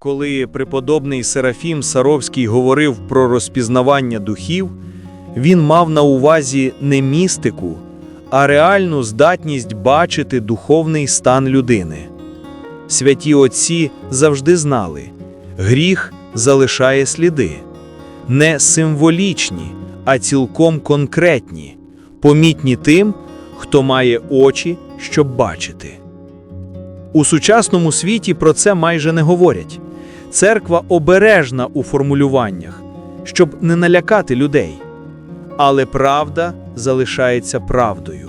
Коли преподобний Серафім Саровський говорив про розпізнавання духів, він мав на увазі не містику, а реальну здатність бачити духовний стан людини. Святі отці завжди знали, гріх залишає сліди, не символічні, а цілком конкретні, помітні тим, хто має очі, щоб бачити. У сучасному світі про це майже не говорять. Церква обережна у формулюваннях, щоб не налякати людей. Але правда залишається правдою.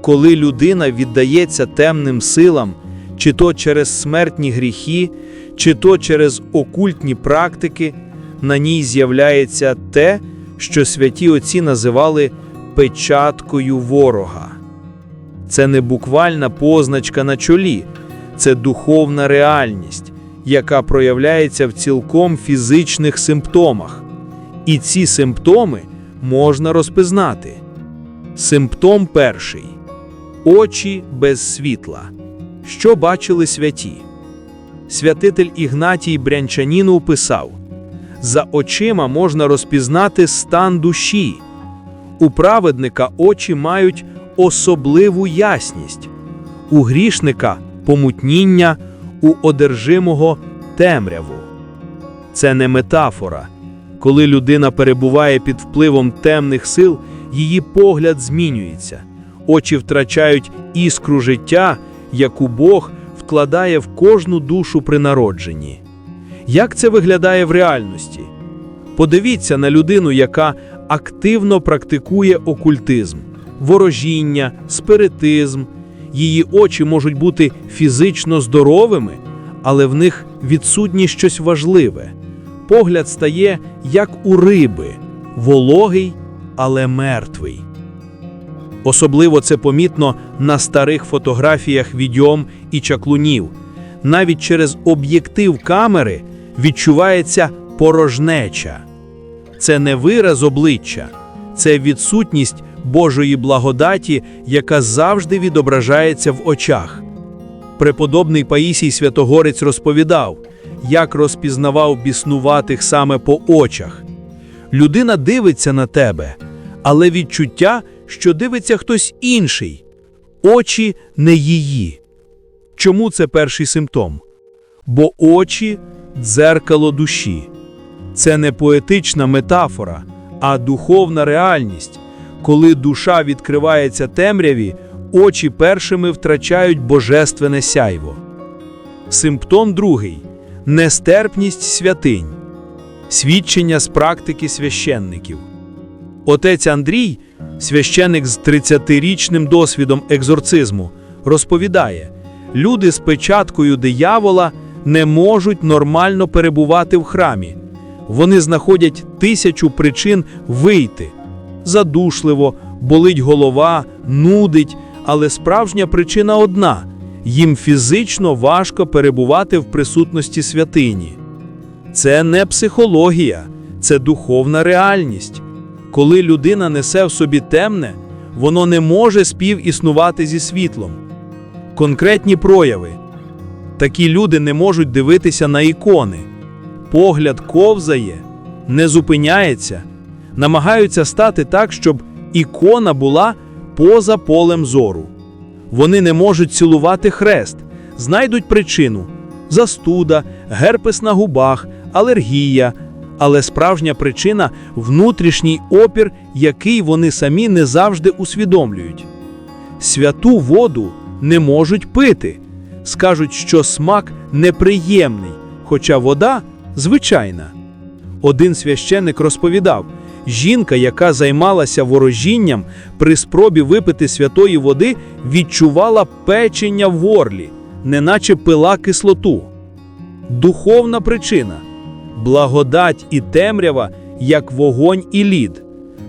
Коли людина віддається темним силам, чи то через смертні гріхи, чи то через окультні практики, на ній з'являється те, що святі отці називали печаткою ворога. Це не буквальна позначка на чолі, це духовна реальність, яка проявляється в цілком фізичних симптомах. І ці симптоми можна розпізнати. Симптом перший очі без світла. Що бачили святі? Святитель Ігнатій Брянчаніну писав: За очима можна розпізнати стан душі. У праведника очі мають особливу ясність, у грішника помутніння, у одержимого темряву. Це не метафора. Коли людина перебуває під впливом темних сил, її погляд змінюється, очі втрачають іскру життя, яку Бог вкладає в кожну душу при народженні. Як це виглядає в реальності? Подивіться на людину, яка активно практикує окультизм, ворожіння, спиритизм. Її очі можуть бути фізично здоровими, але в них відсутнє щось важливе. Погляд стає як у риби, вологий, але мертвий. Особливо це помітно на старих фотографіях відьом і чаклунів. Навіть через об'єктив камери відчувається порожнеча. Це не вираз обличчя, це відсутність Божої благодаті, яка завжди відображається в очах. Преподобний Паїсій Святогорець розповідав, як розпізнавав біснуватих саме по очах. Людина дивиться на тебе, але відчуття, що дивиться хтось інший, очі не її. Чому це перший симптом? Бо очі дзеркало душі. Це не поетична метафора, а духовна реальність. Коли душа відкривається темряві, очі першими втрачають божественне сяйво. Симптом другий нестерпність святинь, свідчення з практики священників. Отець Андрій, священник з 30-річним досвідом екзорцизму, розповідає: люди з печаткою диявола не можуть нормально перебувати в храмі. Вони знаходять тисячу причин вийти. Задушливо, болить голова, нудить, але справжня причина одна їм фізично важко перебувати в присутності святині. Це не психологія, це духовна реальність. Коли людина несе в собі темне, воно не може співіснувати зі світлом. Конкретні прояви. Такі люди не можуть дивитися на ікони. Погляд ковзає, не зупиняється, намагаються стати так, щоб ікона була поза полем зору. Вони не можуть цілувати хрест, знайдуть причину застуда, герпес на губах, алергія. Але справжня причина внутрішній опір, який вони самі не завжди усвідомлюють. Святу воду не можуть пити, скажуть, що смак неприємний, хоча вода звичайна. Один священник розповідав, жінка, яка займалася ворожінням, при спробі випити святої води, відчувала печення в горлі, неначе пила кислоту. Духовна причина благодать і темрява, як вогонь і лід.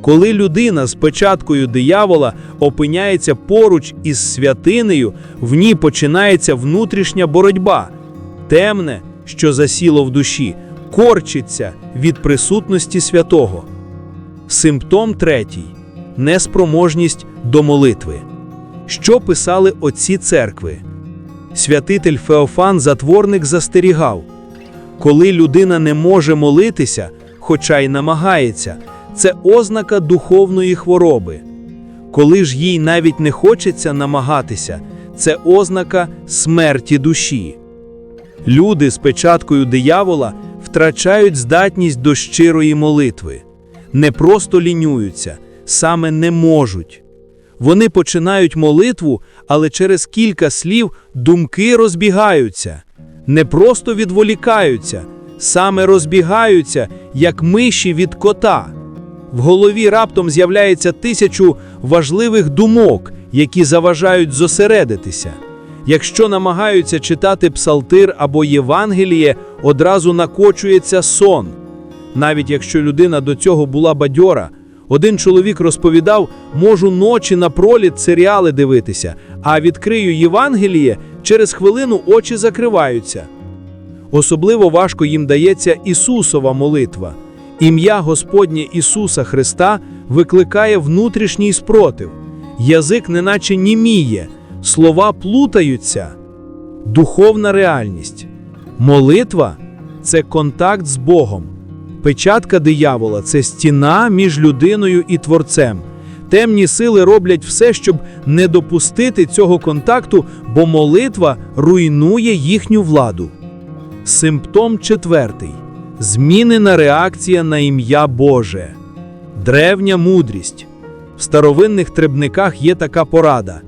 Коли людина з печаткою диявола опиняється поруч із святинею, в ній починається внутрішня боротьба, темне, що засіло в душі, корчиться від присутності святого. Симптом третій неспроможність до молитви. Що писали отці церкви? Святитель Феофан Затворник застерігав Коли людина не може молитися, хоча й намагається, це ознака духовної хвороби. Коли ж їй навіть не хочеться намагатися, це ознака смерті душі. Люди з печаткою диявола втрачають здатність до щирої молитви, не просто лінюються, саме не можуть. Вони починають молитву, але через кілька слів думки розбігаються, не просто відволікаються, саме розбігаються, як миші від кота. В голові раптом з'являється тисячу важливих думок, які заважають зосередитися. Якщо намагаються читати псалтир або Євангеліє, одразу накочується сон. Навіть якщо людина до цього була бадьора, один чоловік розповідав, можу ночі напроліт серіали дивитися, а відкрию Євангеліє, через хвилину очі закриваються. Особливо важко їм дається Ісусова молитва. Ім'я Господнє Ісуса Христа викликає внутрішній спротив. Язик неначе німіє, слова плутаються. Духовна реальність. Молитва це контакт з Богом. Печатка диявола це стіна між людиною і Творцем. Темні сили роблять все, щоб не допустити цього контакту, бо молитва руйнує їхню владу. Симптом четвертий. Змінена реакція на ім'я Боже. Древня мудрість. В старовинних требниках є така порада.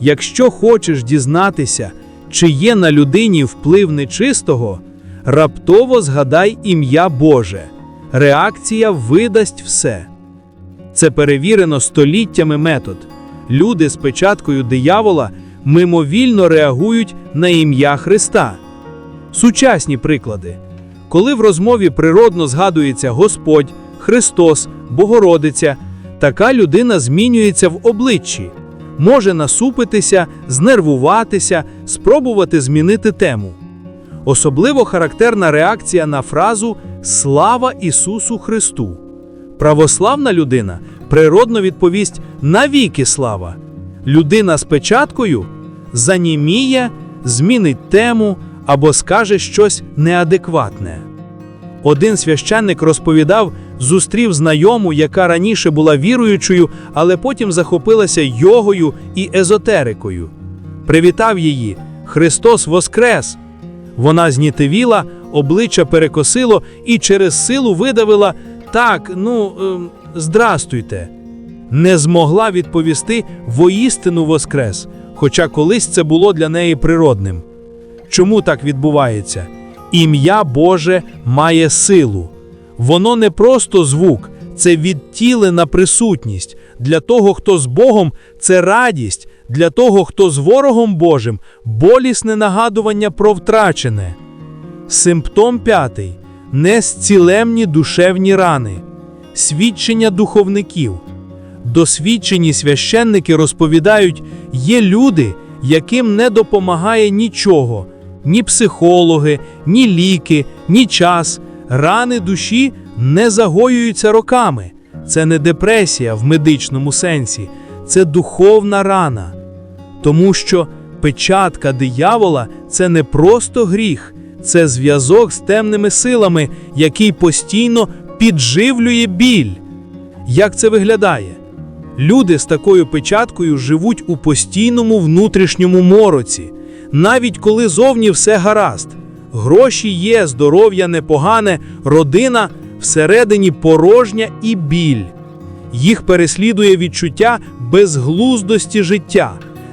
Якщо хочеш дізнатися, чи є на людині вплив нечистого, раптово згадай ім'я Боже. Реакція видасть все. Це перевірено століттями метод. Люди з печаткою диявола мимовільно реагують на ім'я Христа. Сучасні приклади. Коли в розмові природно згадується Господь, Христос, Богородиця, така людина змінюється в обличчі, може насупитися, знервуватися, спробувати змінити тему. Особливо характерна реакція на фразу Слава Ісусу Христу. Православна людина природно відповість навіки слава. Людина з печаткою заніміє, змінить тему або скаже щось неадекватне. Один священник розповідав, зустрів знайому, яка раніше була віруючою, але потім захопилася йогою і езотерикою. Привітав її Христос Воскрес! Вона знітивіла, обличчя перекосило і через силу видавила так, ну, ем, здрастуйте. Не змогла відповісти воістину Воскрес, хоча колись це було для неї природним. Чому так відбувається? Ім'я Боже має силу. Воно не просто звук, це відтілена присутність. Для того, хто з Богом, це радість, для того, хто з ворогом Божим, болісне нагадування про втрачене. Симптом п'ятий незцілемні душевні рани, свідчення духовників. Досвідчені священники розповідають, є люди, яким не допомагає нічого, ні психологи, ні ліки, ні час. Рани душі не загоюються роками. Це не депресія в медичному сенсі, це духовна рана. Тому що печатка диявола це не просто гріх, це зв'язок з темними силами, який постійно підживлює біль. Як це виглядає? Люди з такою печаткою живуть у постійному внутрішньому мороці, навіть коли зовні все гаразд. Гроші є, здоров'я непогане, родина всередині порожня і біль. Їх переслідує відчуття безглуздості життя,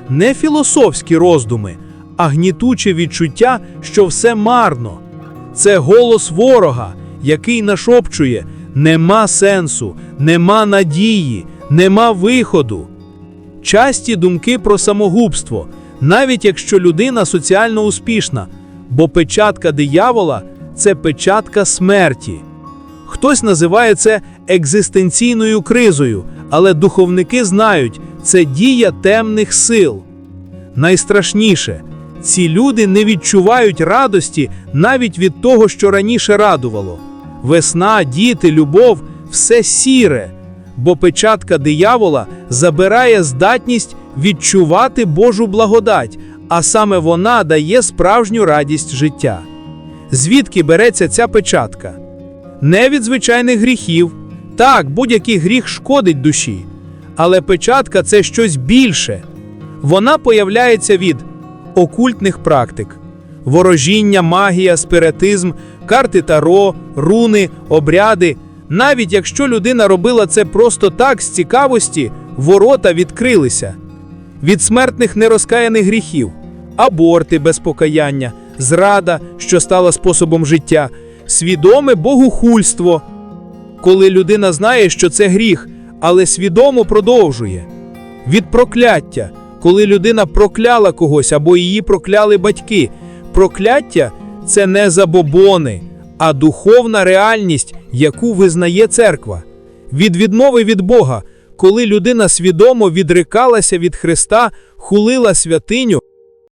не філософські роздуми, а гнітуче відчуття, що все марно. Це голос ворога, який нашопчує: нема сенсу, нема надії, нема виходу. Часті думки про самогубство, навіть якщо людина соціально успішна, бо печатка диявола це печатка смерті. Хтось називає це екзистенційною кризою, але духовники знають, це дія темних сил. Найстрашніше, ці люди не відчувають радості навіть від того, що раніше радувало. Весна, діти, любов все сіре, бо печатка диявола забирає здатність відчувати Божу благодать, а саме вона дає справжню радість життя. Звідки береться ця печатка? Не від звичайних гріхів. Так, будь-який гріх шкодить душі. Але печатка це щось більше. Вона появляється від окультних практик: ворожіння, магія, спиритизм, карти таро, руни, обряди. Навіть якщо людина робила це просто так з цікавості, ворота відкрилися. Від смертних нерозкаяних гріхів, аборти без покаяння, зрада, що стала способом життя, свідоме богохульство. Коли людина знає, що це гріх, але свідомо продовжує. Від прокляття, коли людина прокляла когось або її прокляли батьки. Прокляття це не забобони, а духовна реальність, яку визнає церква. Від відмови від Бога, коли людина свідомо відрикалася від Христа, хулила святиню